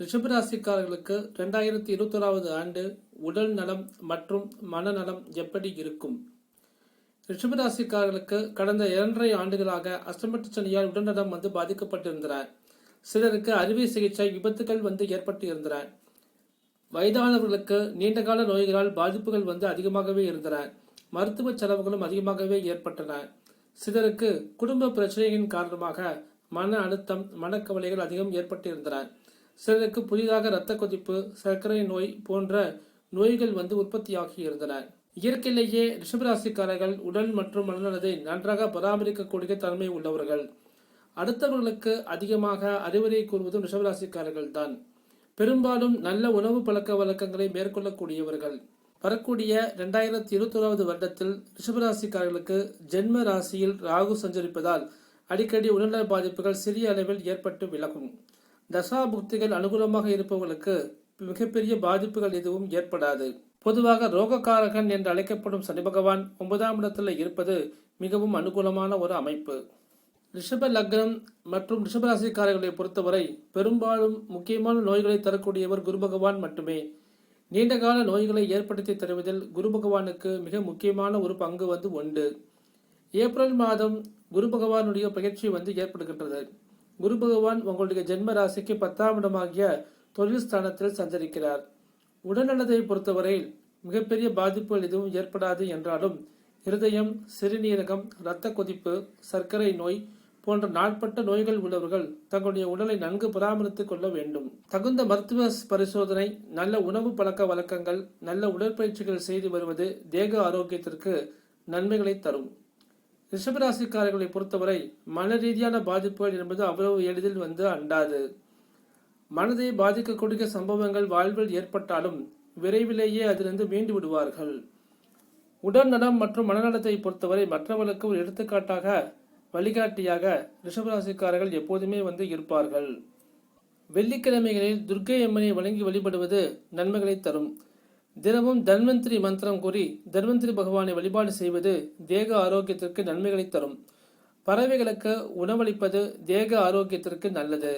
ரிஷபராசிக்காரர்களுக்கு ரெண்டாயிரத்தி இருபத்தோராவது ஆண்டு உடல் நலம் மற்றும் மனநலம் எப்படி இருக்கும்? ரிஷபராசிக்காரர்களுக்கு கடந்த இரண்டரை ஆண்டுகளாக அஷ்டமட்டு சனியால் உடல்நலம் வந்து பாதிக்கப்பட்டிருந்தன. சிலருக்கு அறுவை சிகிச்சை விபத்துகள் வந்து ஏற்பட்டு இருந்தன வயதானவர்களுக்கு நீண்டகால நோய்களால் பாதிப்புகள் வந்து அதிகமாகவே இருந்தன. மருத்துவ செலவுகளும் அதிகமாகவே ஏற்பட்டன. சிலருக்கு குடும்ப பிரச்சனையின் காரணமாக மன அழுத்தம் மனக்கவலைகள் அதிகம் ஏற்பட்டிருந்தன. சிலருக்கு புதிதாக இரத்த கொதிப்பு சர்க்கரை நோய் போன்ற நோய்கள் வந்து உற்பத்தியாகி இருந்தன. இயற்கையிலேயே ரிஷபராசிக்காரர்கள் உடல் மற்றும் மனநலத்தை நன்றாக பராமரிக்கக்கூடிய தன்மை உள்ளவர்கள். அடுத்தவர்களுக்கு அதிகமாக அறிவுரை கூறுவதும் ரிஷபராசிக்காரர்கள் தான் பெரும்பாலும் நல்ல உணவு பழக்க வழக்கங்களை மேற்கொள்ளக்கூடியவர்கள். வரக்கூடிய இரண்டாயிரத்தி இருபத்தோராவது வருடத்தில் ரிஷபராசிக்காரர்களுக்கு ஜென்ம ராசியில் ராகு சஞ்சரிப்பதால் அடிக்கடி உடல்நல பாதிப்புகள் சிறிய அளவில் ஏற்பட்டு விலகும். தசா புக்திகள் அனுகூலமாக இருப்பவர்களுக்கு மிகப்பெரிய பாதிப்புகள் எதுவும் ஏற்படாது. பொதுவாக ரோகக்காரகன் என்று அழைக்கப்படும் சனி பகவான் ஒன்பதாம் இடத்தில் இருப்பது மிகவும் அனுகூலமான ஒரு அமைப்பு. ரிஷப லக்னம் மற்றும் ரிஷபராசிக்காரர்களை பொறுத்தவரை பெரும்பாலும் முக்கியமான நோய்களை தரக்கூடியவர் குரு பகவான் மட்டுமே. நீண்டகால நோய்களை ஏற்படுத்தி தருவதில் குரு பகவானுக்கு மிக முக்கியமான ஒரு பங்கு வந்து உண்டு. ஏப்ரல் மாதம் குரு பகவானுடைய பயிற்சி வந்து ஏற்படுகின்றது. குரு பகவான் உங்களுடைய ஜென்ம ராசிக்கு பத்தாம் இடமாகிய தொழில் ஸ்தானத்தில் சஞ்சரிக்கிறார். உடல்நலத்தை பொறுத்தவரையில் மிகப்பெரிய பாதிப்புகள் எதுவும் ஏற்படாது என்றாலும் இருதயம் சிறுநீரகம் இரத்த கொதிப்பு சர்க்கரை நோய் போன்ற நாட்பட்ட நோய்கள் உள்ளவர்கள் தங்களுடைய உடலை நன்கு பராமரித்துக் கொள்ள வேண்டும். தகுந்த மருத்துவ பரிசோதனை நல்ல உணவு பழக்க வழக்கங்கள் நல்ல உடற்பயிற்சிகள் செய்து வருவது தேக ஆரோக்கியத்திற்கு நன்மைகளை தரும். ரிஷபராசிக்காரர்களை பொறுத்தவரை மன ரீதியான பாதிப்புகள் என்பது அவ்வளவு எளிதில் வந்து அண்டாது. மனதை பாதிக்கக்கூடிய சம்பவங்கள் வாழ்வில் ஏற்பட்டாலும் விரைவிலேயே அதிலிருந்து மீண்டு விடுவார்கள். உடல் நலம் மற்றும் மனநலத்தை பொறுத்தவரை மற்றவர்களுக்கு ஒரு எடுத்துக்காட்டாக வழிகாட்டியாக ரிஷபராசிக்காரர்கள் எப்போதுமே வந்து இருப்பார்கள். வெள்ளிக்கிழமைகளில் துர்க்கை அம்மனை வழங்கி வழிபடுவது நன்மைகளை தரும். தினமும் தன்வந்திரி மந்திரம் கூறி தன்வந்திரி பகவானை வழிபாடு செய்வது தேக ஆரோக்கியத்திற்கு நன்மைகளை தரும். பறவைகளுக்கு உணவளிப்பது தேக ஆரோக்கியத்திற்கு நல்லது.